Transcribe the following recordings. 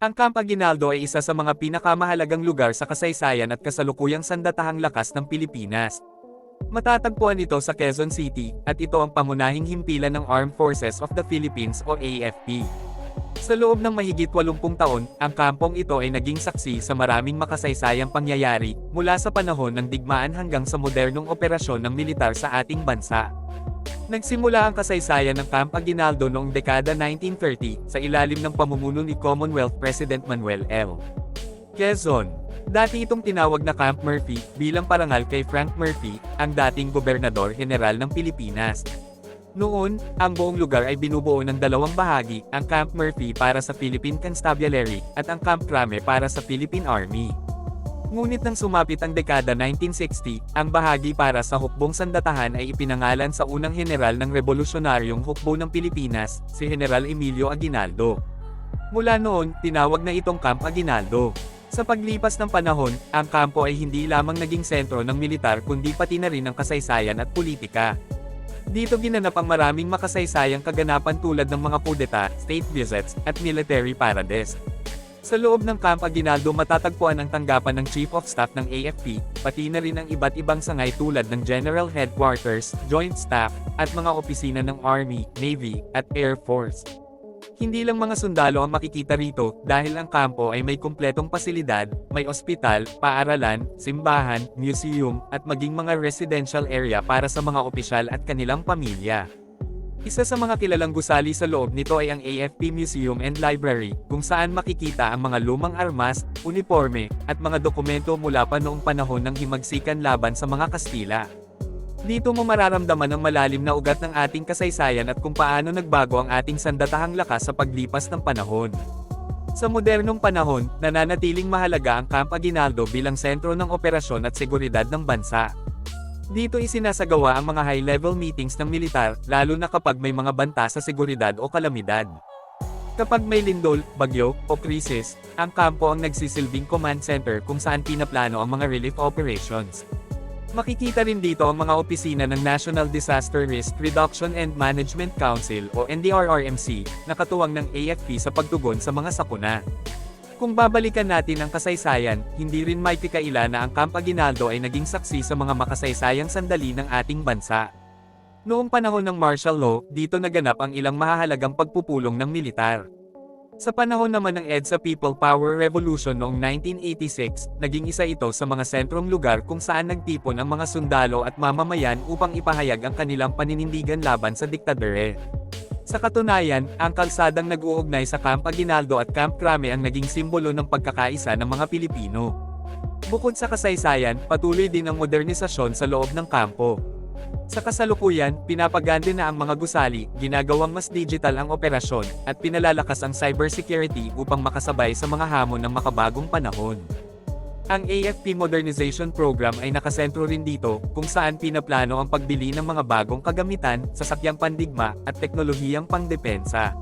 Ang Camp Aguinaldo ay isa sa mga pinakamahalagang lugar sa kasaysayan at kasalukuyang sandatahang lakas ng Pilipinas. Matatagpuan ito sa Quezon City, at ito ang pangunahing himpilan ng Armed Forces of the Philippines o AFP. Sa loob ng mahigit 80 taon, ang kampong ito ay naging saksi sa maraming makasaysayang pangyayari, mula sa panahon ng digmaan hanggang sa modernong operasyon ng militar sa ating bansa. Nagsimula ang kasaysayan ng Camp Aguinaldo noong dekada 1930 sa ilalim ng pamumuno ni Commonwealth President Manuel L. Quezon. Dati itong tinawag na Camp Murphy bilang parangal kay Frank Murphy, ang dating gobernador general ng Pilipinas. Noon, ang buong lugar ay binubuo ng dalawang bahagi, ang Camp Murphy para sa Philippine Constabulary, at ang Camp Crame para sa Philippine Army. Ngunit nang sumapit ang dekada 1960, ang bahagi para sa hukbong sandatahan ay ipinangalan sa unang general ng revolusyonaryong hukbo ng Pilipinas, si General Emilio Aguinaldo. Mula noon, tinawag na itong Camp Aguinaldo. Sa paglipas ng panahon, ang kampo ay hindi lamang naging sentro ng militar kundi pati na rin ng kasaysayan at politika. Dito ginanap ang maraming makasaysayang kaganapan tulad ng mga kudeta, state visits, at military parades. Sa loob ng Camp Aguinaldo matatagpuan ang tanggapan ng Chief of Staff ng AFP, pati na rin ang iba't ibang sangay tulad ng General Headquarters, Joint Staff, at mga opisina ng Army, Navy, at Air Force. Hindi lang mga sundalo ang makikita rito, dahil ang kampo ay may kumpletong pasilidad, may ospital, paaralan, simbahan, museum, at maging mga residential area para sa mga opisyal at kanilang pamilya. Isa sa mga kilalang gusali sa loob nito ay ang AFP Museum and Library, kung saan makikita ang mga lumang armas, uniforme, at mga dokumento mula pa noong panahon ng himagsikan laban sa mga Kastila. Dito mo mararamdaman ang malalim na ugat ng ating kasaysayan at kung paano nagbago ang ating sandatahang lakas sa paglipas ng panahon. Sa modernong panahon, nananatiling mahalaga ang Camp Aguinaldo bilang sentro ng operasyon at seguridad ng bansa. Dito isinasagawa ang mga high-level meetings ng militar, lalo na kapag may mga banta sa seguridad o kalamidad. Kapag may lindol, bagyo, o krisis, ang kampo ang nagsisilbing command center kung saan pinaplano ang mga relief operations. Makikita rin dito ang mga opisina ng National Disaster Risk Reduction and Management Council o NDRRMC, na katuwang ng AFP sa pagtugon sa mga sakuna. Kung babalikan natin ang kasaysayan, hindi rin may pikaila na ang Camp Aguinaldo ay naging saksi sa mga makasaysayang sandali ng ating bansa. Noong panahon ng martial law, dito naganap ang ilang mahahalagang pagpupulong ng militar. Sa panahon naman ng EDSA People Power Revolution noong 1986, naging isa ito sa mga sentrong lugar kung saan nagtipon ang mga sundalo at mamamayan upang ipahayag ang kanilang paninindigan laban sa diktadure. Sa katunayan, ang kalsadang nag-uugnay sa Camp Aguinaldo at Camp Crame ang naging simbolo ng pagkakaisa ng mga Pilipino. Bukod sa kasaysayan, patuloy din ang modernisasyon sa loob ng kampo. Sa kasalukuyan, pinapaganda na ang mga gusali, ginagawang mas digital ang operasyon, at pinalalakas ang cybersecurity upang makasabay sa mga hamon ng makabagong panahon. Ang AFP Modernization Program ay nakasentro rin dito, kung saan pinaplano ang pagbili ng mga bagong kagamitan, sasakyang pandigma, at teknolohiyang pangdepensa.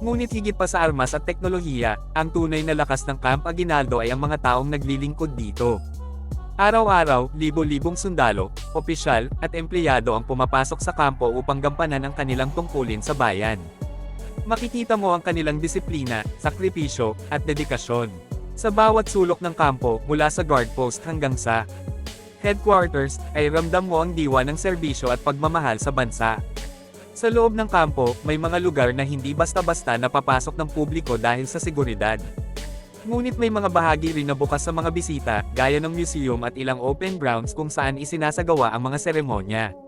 Ngunit higit pa sa armas at teknolohiya, ang tunay na lakas ng Camp Aguinaldo ay ang mga taong naglilingkod dito. Araw-araw, libo-libong sundalo, opisyal, at empleyado ang pumapasok sa kampo upang gampanan ang kanilang tungkulin sa bayan. Makikita mo ang kanilang disiplina, sakripisyo, at dedikasyon. Sa bawat sulok ng kampo, mula sa guard post hanggang sa headquarters, ay ramdam mo ang diwa ng serbisyo at pagmamahal sa bansa. Sa loob ng kampo, may mga lugar na hindi basta-basta napapasok ng publiko dahil sa seguridad. Ngunit may mga bahagi rin na bukas sa mga bisita, gaya ng museum at ilang open grounds kung saan isinasagawa ang mga seremonya.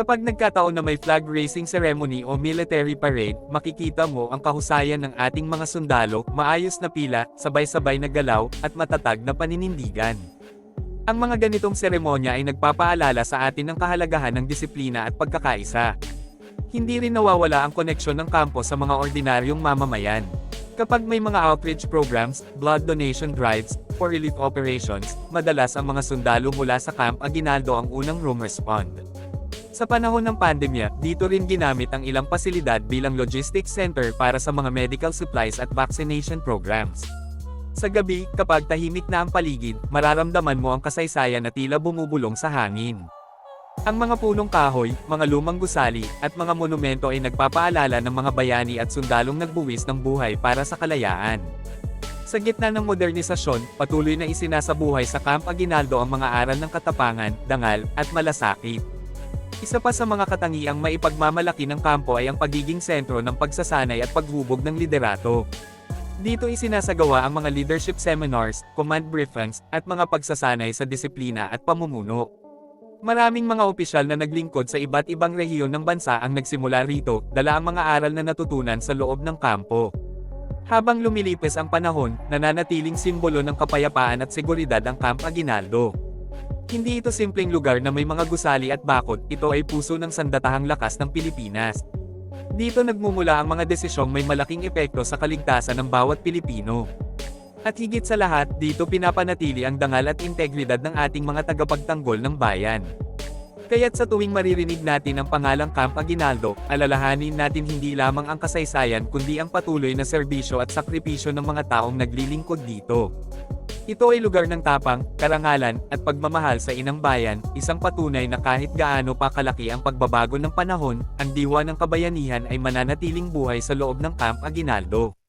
Kapag nagkataon na may flag raising ceremony o military parade, makikita mo ang kahusayan ng ating mga sundalo, maayos na pila, sabay-sabay na galaw, at matatag na paninindigan. Ang mga ganitong seremonya ay nagpapaalala sa atin ng kahalagahan ng disiplina at pagkakaisa. Hindi rin nawawala ang koneksyon ng kampo sa mga ordinaryong mamamayan. Kapag may mga outreach programs, blood donation drives, or relief operations, madalas ang mga sundalo mula sa Camp Aguinaldo ang unang room respond. Sa panahon ng pandemya, dito rin ginamit ang ilang pasilidad bilang logistics center para sa mga medical supplies at vaccination programs. Sa gabi, kapag tahimik na ang paligid, mararamdaman mo ang kasaysayan na tila bumubulong sa hangin. Ang mga punong kahoy, mga lumang gusali, at mga monumento ay nagpapaalala ng mga bayani at sundalong nagbuwis ng buhay para sa kalayaan. Sa gitna ng modernisasyon, patuloy na isinasabuhay sa Camp Aguinaldo ang mga aral ng katapangan, dangal, at malasakit. Isa pa sa mga katangiang maipagmamalaki ng kampo ay ang pagiging sentro ng pagsasanay at paghubog ng liderato. Dito isinasagawa ang mga leadership seminars, command briefings, at mga pagsasanay sa disiplina at pamumuno. Maraming mga opisyal na naglingkod sa iba't ibang rehiyon ng bansa ang nagsimula rito, dala ang mga aral na natutunan sa loob ng kampo. Habang lumilipis ang panahon, nananatiling simbolo ng kapayapaan at seguridad ang Camp Aguinaldo. Hindi ito simpleng lugar na may mga gusali at bakod, ito ay puso ng sandatahang lakas ng Pilipinas. Dito nagmumula ang mga desisyong may malaking epekto sa kaligtasan ng bawat Pilipino. At higit sa lahat, dito pinapanatili ang dangal at integridad ng ating mga tagapagtanggol ng bayan. Kaya't sa tuwing maririnig natin ang pangalang Camp Aguinaldo, alalahanin natin hindi lamang ang kasaysayan kundi ang patuloy na serbisyo at sakripisyo ng mga taong naglilingkod dito. Ito ay lugar ng tapang, karangalan, at pagmamahal sa inang bayan, isang patunay na kahit gaano pa kalaki ang pagbabago ng panahon, ang diwa ng kabayanihan ay mananatiling buhay sa loob ng Camp Aguinaldo.